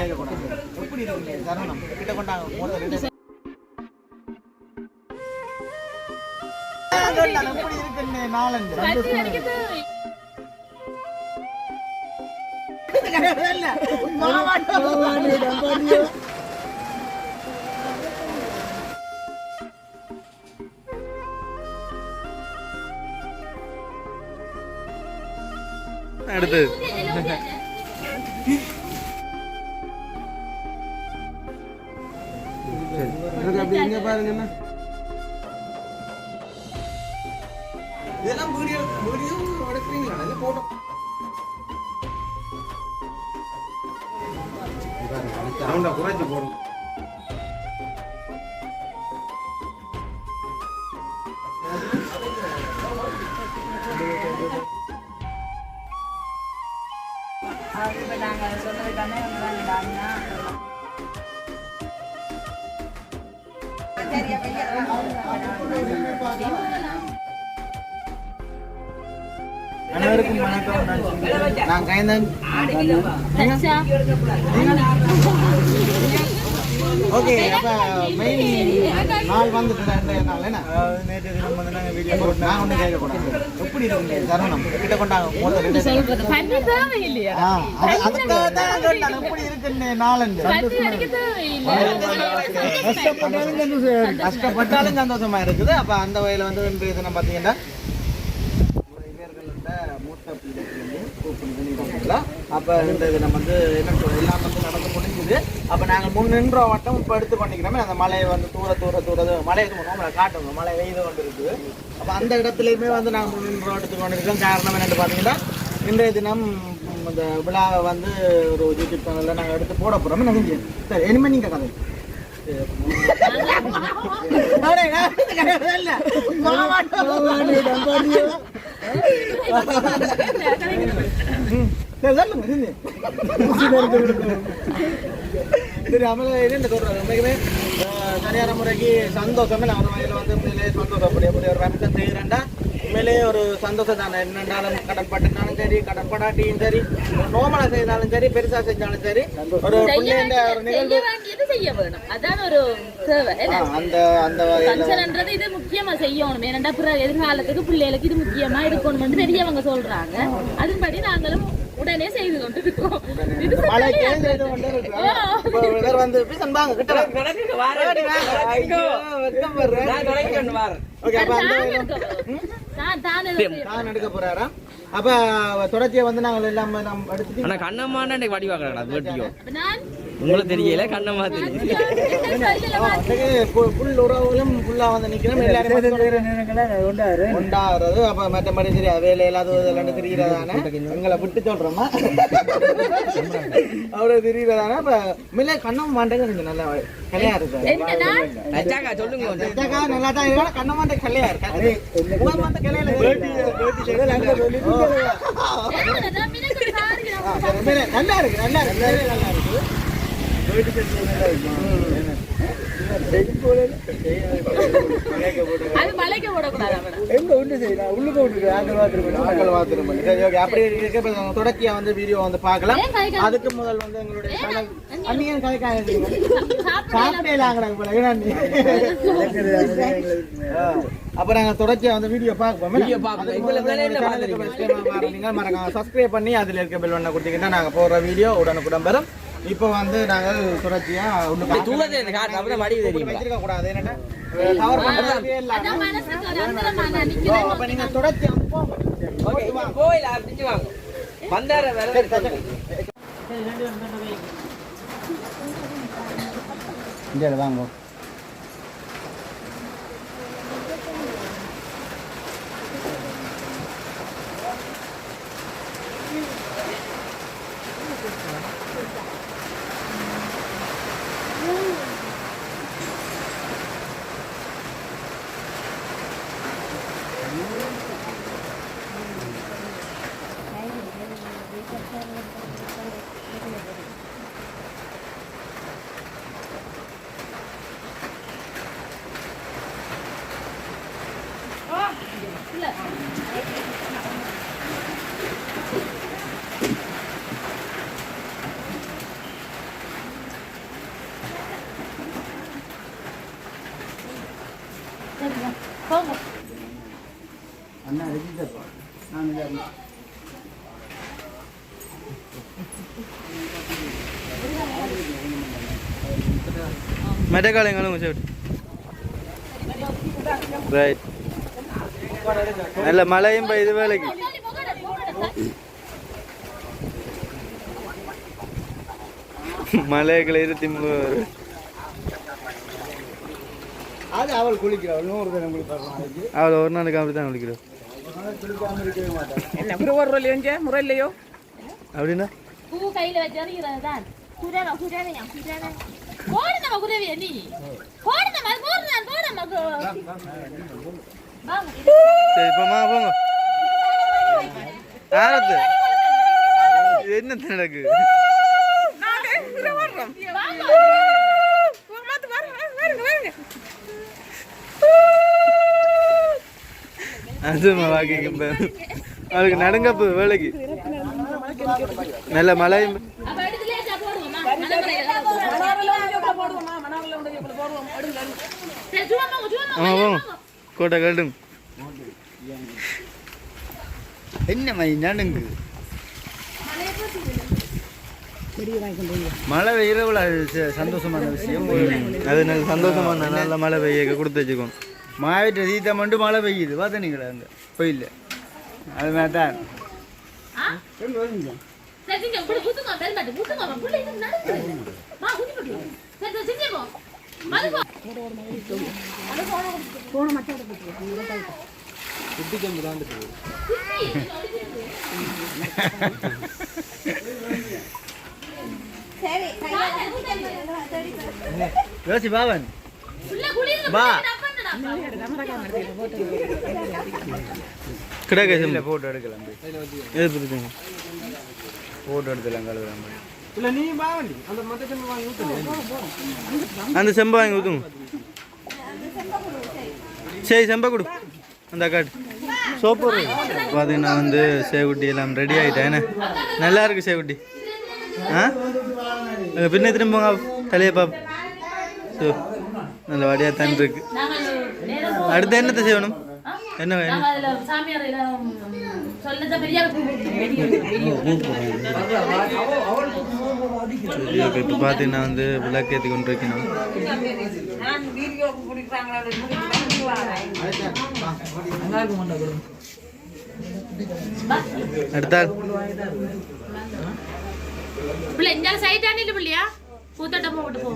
கேட்கக்கூடாது எப்படி இருக்கு தருணம் கிட்ட கொண்டாங்க எப்படி இருக்குன்னு நாலஞ்சு அடுத்து இதெல்லாம் வீடியோ வீடியோ எடுக்கிறீங்களா இல்லை போட்டோ சவுண்டை குறைச்சு போடும் அனைவருக்கும் வணக்கம். நான் கைந்தன் ஓகே அப்ப மெயின் நாள் வந்துட்டு இன்றைய நாள் என்ன? நேற்று தினம் வந்து நாங்கள் வீடியோ போட்டு நான் ஒன்றும் கேட்கக்கூடாது எப்படி இருக்கு தருணம் கிட்ட கொண்டாங்க அதுக்காக தான். எப்படி இருக்குன்னு நாலஞ்சு கஷ்டப்பட்டாலும் சந்தோஷமா இருக்குது. அப்ப அந்த வகையில வந்து இன்றைய தினம் பாத்தீங்கன்னா அப்ப இன்றைய தினம் வந்து என்ன சொல்றது எல்லாம் வந்து நடந்து முடிஞ்சுது. அப்ப நாங்க முன் நின்ற வட்டம் இப்ப எடுத்து பண்ணிக்கிறோமே. அந்த மலையை வந்து தூர தூர தூர மலையை நம்மளை காட்டுங்க மழை பெய்து கொண்டு இருக்குது அப்ப அந்த இடத்துலயுமே வந்து நாங்க முன் நின்ற வட்டத்துக்கு கொண்டிருக்கோம் காரணம் என்னன்னு பாத்தீங்கன்னா இன்றைய தினம் இந்த விழாவை வந்து ஒரு யூடியூப் சேனல்ல நாங்க எடுத்து போட போறோம். நினைஞ்சு சரி இனிமே நீங்க கதை. அடே, சரி, அமல என்ன சொல்றது உண்மைக்குமே சரியான முறைக்கு சந்தோஷமே நான் ஒரு வகையில் வந்து உண்மையிலே சந்தோஷம் அப்படி அப்படி ஒரு ரம்சம் செய்கிறேன்டா உண்மையிலேயே ஒரு சந்தோஷம் தானே. என்னென்னாலும் கடன்பட்டுனாலும் சரி கடன்படாட்டியும் சரி நோமலை செய்தாலும் சரி பெருசா செஞ்சாலும் சரி ஒரு நிகழ்வு. செய்ய வேணும். அதான் ஒரு தேவை அந்த அந்த ஃபங்க்ஷன்ன்றது இது முக்கியமா செய்யணும். பிறகு எதிர்காலத்துக்கு பிள்ளைகளுக்கு இது முக்கியமா இருக்கணும்னு பெரியவங்க சொல்றாங்க. அதன்படி நாங்களும் உடனே செய்து கொண்டு இருக்கோம் இது மழை சரியா? கேஞ்சது கொண்டு இருக்கு. இப்போ இவர் வந்து பீசன் வாங்க, கிட்ட வாங்க. வாடி வாங்க. ஐயோ, வெட்கம் வர்றேன். ஓகே, அப்ப தொடர்ச்சியை வந்து நாங்கள் எல்லாம் நம்ம எடுத்துட்டு ஆனா கண்ணம்மான்னு உங்களுக்கு தெரியல கண்ணம்மா தெரியும் புல் உறவுகளும் ஃபுல்லா வந்து நிக்கணும் எல்லாரும் கொண்டாடுறது அப்ப மற்றபடி சரி வேலை இல்லாத இதெல்லாம் தெரிகிறதானே? எங்களை விட்டு சொல்றோமா அவ்வளவு தெரிகிறதானே? அப்ப மில்ல கண்ணம் மாண்டேங்க கொஞ்சம் நல்லா கல்யாணம் இருக்கு. சொல்லுங்க நல்லா தான் இருக்கா? கண்ணம் மாண்ட கல்யாணம் இருக்கு. நல்லா இருக்கு. நல்லா இருக்கு. நல்லா இருக்கு. தொடர்ச்சியா வந்து வீடியோ வந்து பார்க்கலாம். அதுக்கு முதல் வந்து எங்களுடைய சேனல் அன்னியன் கதைக்காக. அப்ப நாங்க தொடர்ச்சியா வந்து வீடியோ பார்ப்போம். Video பார்ப்போம். மறக்காம சப்ஸ்கிரைப் பண்ணி அதுல இருக்க பெல் பண்ண கொடுத்தீங்கன்னா நாங்க போடுற வீடியோ உடனுக்குடன் பெறும் இப்போ வந்து நாங்கள் தொடர்ச்சியா இப்படி தூரத்துல இந்த காட்டு அப்பதான் வடிவு தெரியுமா? வச்சிருக்க கூடாது என்னன்னா கவர் பண்றதே இல்ல அப்ப நீங்க தொடர்ச்சியா வந்து போங்க. ஓகே கோயில் அடிச்சு வாங்க. வந்தார வேற இங்கே வாங்க. மெட்டக்காலங்களும் சேட்டு ரைட் நல்ல மழையும் முன்னாடி போகடா, போகடா. மழையை கிளறி திமுக அது அவள் குளிக்கிறவள் நூறு தினம் குளிப்பாள் நாளைக்கு அவளை ஒரு நாளைக்கு அப்படி தான் குளிக்கிறோம் குளிக்காம இருக்கவே மாட்டாள் என்ன முறை இல்லையோ அப்படின்னா பூ கையில தான் போடு நம்ம குதிரைய நீ. போடு நம்ம போடு நான் போடு நம்ம வாங்க. சரி இப்போ மா போங்க. ஆரத்து என்ன நடக்கு? அதுமா வாக்கிங்க அவளுக்கு நடுங்கப்பு வேலைக்கு. நல்ல மழையும் அப்ப எடுத்துலயே போடுவோமா மனமரையில சரி சும்மா போங்க சும்மா ஆமாம் போங்க கோட்டை கட்டுங்க என்ன மை நடுங்கு? மழை பெய்யறவுல சந்தோஷமான விஷயம். அது நல்ல சந்தோஷமான நல்ல மழை பெய்ய கொடுத்து வச்சுக்கோங்க. மாவிட்ட சீத்தா மட்டும் மழை பெய்யுது. பார்த்தீங்களா அங்கே போயில அது மாதிரி தான். சரி சிங்க புடி குத்துங்க பெல் பட்டு குத்துங்க அவன் புள்ளி இது நடக்குது மா குத்தி போடு சரி சரி சிங்க போ. மது போ யோசி பாவன் பா. கிடக்க ஃபோட்டோ எடுக்கலாம் ஃபோட்டோ எடுத்துலாம் கழுவுறாங்க இல்லை நீ வாங்கி அந்த மற்ற செம்பு வாங்கி ஊற்றுங்க அந்த செம்பை வாங்கி ஊற்றுங்க சரி செம்பை கொடு. அந்த காட்டு சோப்பு பார்த்தீங்கன்னா வந்து சேகுட்டி எல்லாம் ரெடி ஆகிட்டேன் என்ன? நல்லா இருக்கு சேகுட்டி ஆ? பின்ன திரும்ப தலையை பாப். ஸோ நல்ல வடியாக தான் இருக்கு. அடுத்து என்னத்தை செய்யணும்? என்ன இப்போ பார்த்தீங்கன்னா வந்து விளக்கேற்றி கொண்டு இருக்கணும் நான் வீடியோக்கு பிடிக்கிறாங்களா அடுத்தால் பிள்ளை இந்த சைட்டான இல்ல பிள்ளையா? பூத்தட்ட போட்டு போ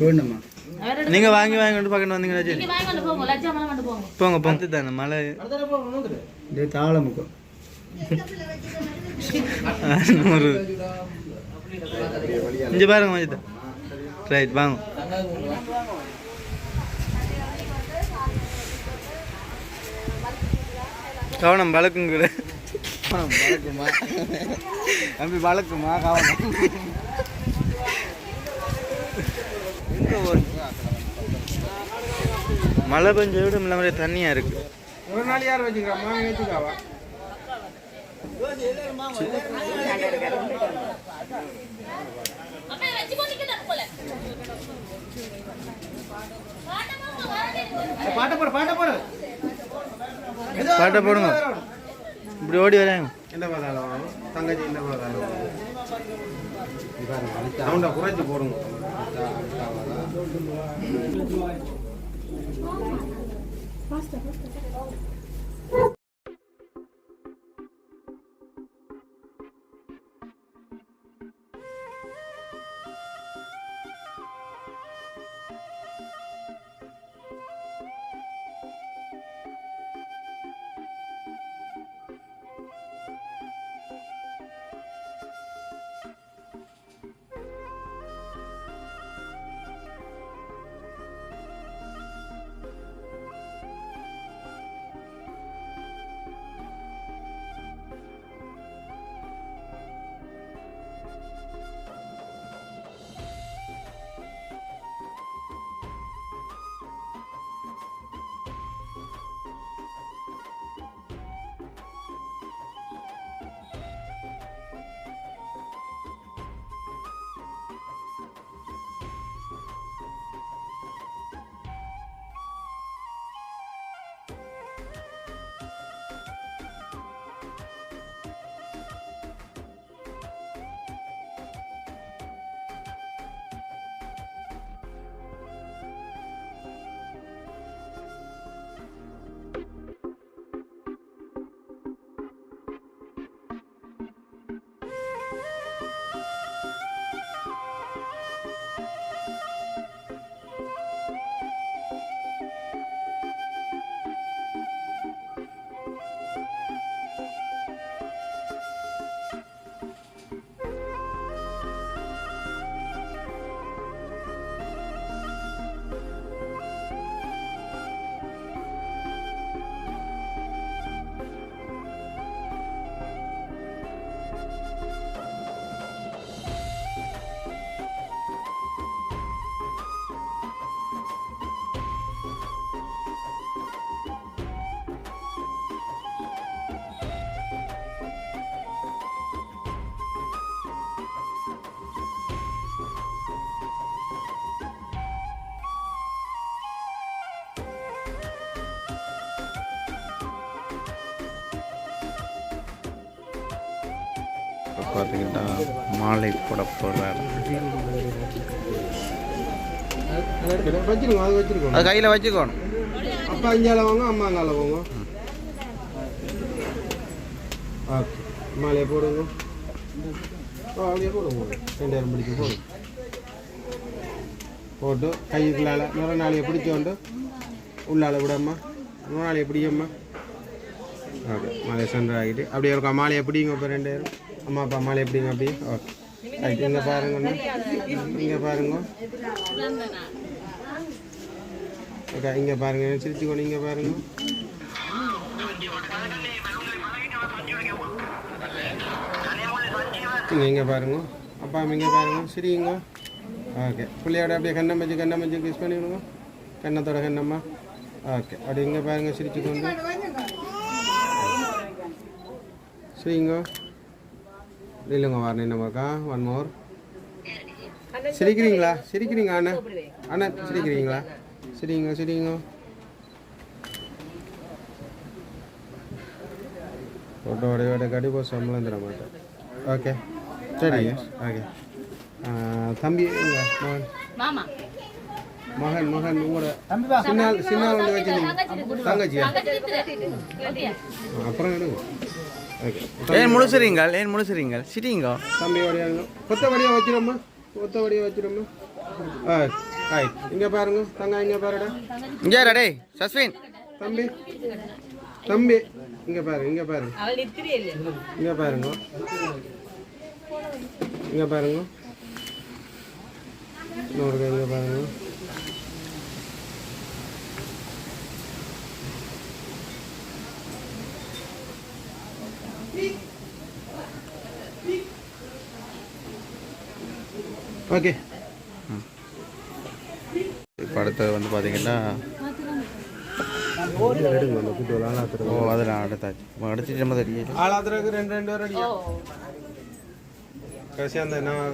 வேணுமா வேற நீங்கள் வாங்கி வாங்கி கொண்டு பக்கத்தில் வந்தீங்கன்னா சரி நீங்க வாங்கி கொண்டு போங்க லட்சம் கொண்டு போங்க. போங்க போங்க. தானே மழை இது தாளமுக்கம் நூறு. இங்கே பாருங்க மஜிதா ரைட் வாங்க. கவனம் வழக்குங்க வழக்குமா தம்பி வழக்குமா காவலம் எங்கே மழை பெஞ்ச விட இல்லாம தண்ணியா இருக்கு. ஒரு நாள் யார் வச்சுக்கிறா? மாமி வச்சுக்காவா? பாட்ட போடு பாட்ட போடு. பாட்டை போடுங்க. இப்படி ஓடி வராங்க. என்ன பார்த்தாலும் தங்கச்சி என்ன பார்த்தாலும் குறைச்சி போடுங்க. Pasta, pasta. இப்போ பார்த்தீங்கன்னா மாலை போட போகிறார். அது கையில் வச்சுக்கணும். அப்பா இங்கால வாங்க அம்மா அங்கால வாங்க. ஓகே. மாலையை போடுங்க. அப்படியே போடுங்க. ரெண்டாயிரம் பிடிச்சி போடுங்க போட்டு கைக்குள்ளால நுர நாளையை பிடிச்சோண்டு உள்ளால விடம்மா நுர நாளையை பிடிக்கம்மா ஓகே மாலையை சென்டர் ஆகிட்டு அப்படியே இருக்கா மாலையை பிடிங்க இப்போ ரெண்டாயிரம். அம்மா அப்பா மாலையை எப்படிங்க அப்படி? ஓகே. ரைட் இங்கே பாருங்க இங்கே பாருங்க. ஓகே இங்கே பாருங்க. சிரிச்சுக்கோணும் இங்கே பாருங்க. இங்கே இங்கே பாருங்க. அப்பா இங்கே பாருங்க. சரிங்க ஓகே. பிள்ளையோட அப்படியே கண்ணம் வச்சு கண்ணம் வச்சு கிஸ் பண்ணி விடுங்க கண்ணத்தோட கண்ணம்மா. ஓகே. அப்படி இங்கே பாருங்க சிரிச்சுக்கோங்க. சரிங்க இல்லைங்க வரணும் என்னமாக்கா ஒன் மோர் சிரிக்கிறீங்களா? சிரிக்கிறீங்க அண்ணா. அண்ணா சிரிக்கிறீங்களா? சரிங்க சரிங்க. ஃபோட்டோ வடையோட கண்டிப்பாக சம்பளம் தர மாட்டேன். ஓகே சரி ஓகே தம்பி எங்க மகன். மகன் மகன் உங்களோட சின்ன சின்ன வந்து வச்சுருந்தீங்க தங்கச்சியா? அப்புறம் எடுங்க. ஏன் முழுசுறீங்கள்? ஏன் முழுசுறீங்கள்? சிரிங்க தம்பி வடியாங்க கொத்த வடியா வச்சிரம்மா. கொத்த வடியா வச்சிரம்மா. ஆ ரைட் இங்கே பாருங்க. தங்க இங்கே பாருடா. இங்கே டே சஸ்வின். தம்பி தம்பி இங்கே பாருங்க இங்கே பாருங்க. இங்கே பாருங்க. இங்கே பாருங்க. கை இங்கே பாருங்க. ஓகே. இப்போ அடுத்தது வந்து பார்த்தீங்கன்னா ஓ அதில் அடுத்தாச்சு. இப்போ அடுத்து நம்ம தெரியல ஆளாத்துறதுக்கு ரெண்டு ரெண்டு பேர் அடியா கடைசியாக அந்த நான்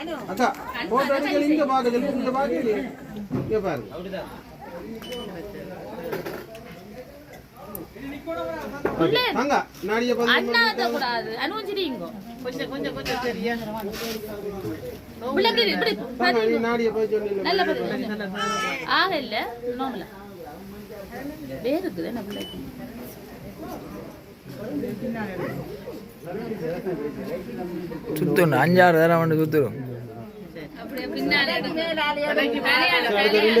அக்கா போட்டோ எடுக்கல இங்க பாக்க சொல்லு இங்க பாக்க இங்க பாருங்க தாங்க நாடிய பாருங்க அண்ணாத்த கூடாது. அனுவும் சிரிங்கோ கொஞ்சம் கொஞ்சம் கொஞ்சம் சரியா பிள்ளைக்கு இப்படி நீ நாடிய போய் சொன்னீங்க நல்ல பதில் ஆக இல்ல நோமல வேறு இருக்குது என்ன பிள்ளைக்கு சுத்தணும் அஞ்சாறு தரம் வந்து சுத்தணும் அப்படியே ரெண்டு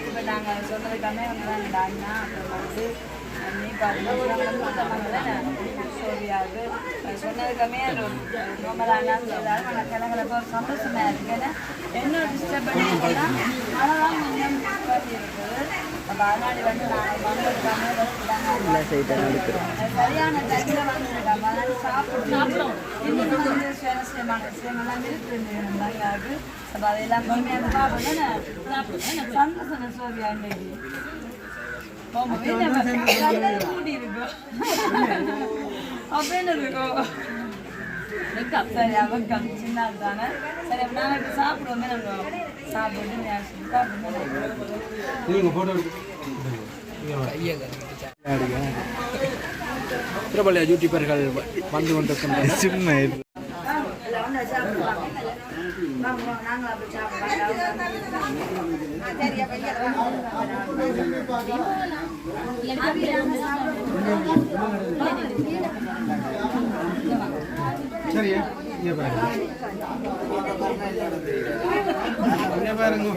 இப்போ நாங்கள் சொன்னதுக்காமே அவங்க தான் இந்த அப்புறம் வந்து நீ சோபியாவுக்கு சொன்னதுக்காமே ரொம்ப அண்ணான்னு சொல்லிடாரு ஆனால் கிழங்குறப்ப ஒரு சந்தோஷமாக இருக்கு என்ன டிஸ்டர்ப் பண்ணிங்கன்னா அதெல்லாம் கொஞ்சம் இருக்குது அப்போ அதனால வந்து நாங்கள் வந்ததுக்காமே சரியான டைமில் வந்துருக்காங்க அதனால சாப்பிடுறோம் இன்னும் வந்து சுவாரஸ்யமான விஷயங்கள்லாம் இருக்கு அப்போ அதெல்லாம் பொறுமையாக சாப்பிடுங்க சந்தோஷம் சோபியா இன்னைக்கு கூடி இருக்கும் அப்படின்னு இருக்கும் சரி அவக்கம் சின்ன தானே பிரபல யூடியூபர்கள் வந்து கொண்டிருக்கின்றனர் அப்போ சரியா இங்கே பாருங்க இங்கே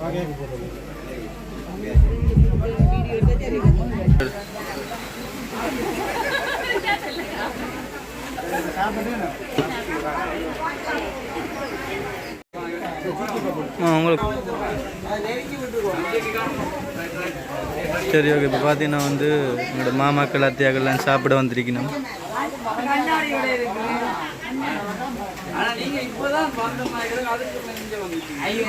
பாருங்க என்ன உங்களுக்கு. சரி ஓகே இப்போ பார்த்தீங்கன்னா வந்து எங்களோட மாமாக்கள் அத்தியாக்கள்லாம் சாப்பிட வந்திருக்கணும். ஐயோ